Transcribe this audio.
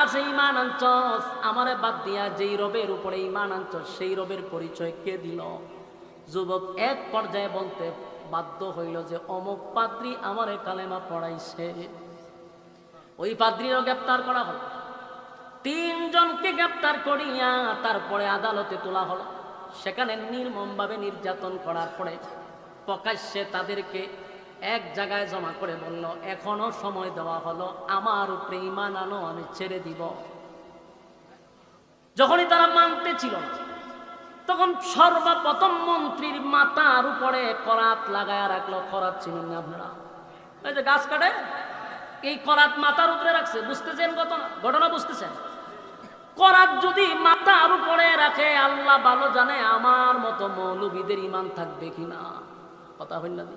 কাছে ইমান আনছস আমারে বাদ দিয়া যেই রবের উপরে ইমান আনছস সেই রবের পরিচয় কে দিল? যুবক, এক পর্যায়ে বলতে বাধ্য হইল যে, অমুক পাত্রী আমারে কালেমা পড়াইছে। ওই পাদ্রীরও গ্রেপ্তার করা হলো। তিনজনকে গ্রেপ্তার করিয়া তারপরে আদালতে তোলা হলো। সেখানে নির্মমভাবে নির্যাতন করার পরে প্রকাশ্যে তাদেরকে এক জায়গায় জমা করে বলল, এখনও সময় দেওয়া হলো, আমার উপরে ইমান আনো, আমি ছেড়ে দিব। যখনই তারা মানতে ছিল তখন সর্বপ্রথম মন্ত্রীর মাথার উপরে করাত লাগায় রাখল, করাত চিনেন না আপনারা। এই যে গাছ কাটে, এই করাত মাথার উপরে রাখছে, বুঝতেছেন ঘটনা ঘটনা বুঝতেছেন? করাত যদি মাথার উপরে রাখে, আল্লাহ ভালো জানে আমার মতো মৌলবীদের ইমান থাকবে কিনা। কথা হইল না?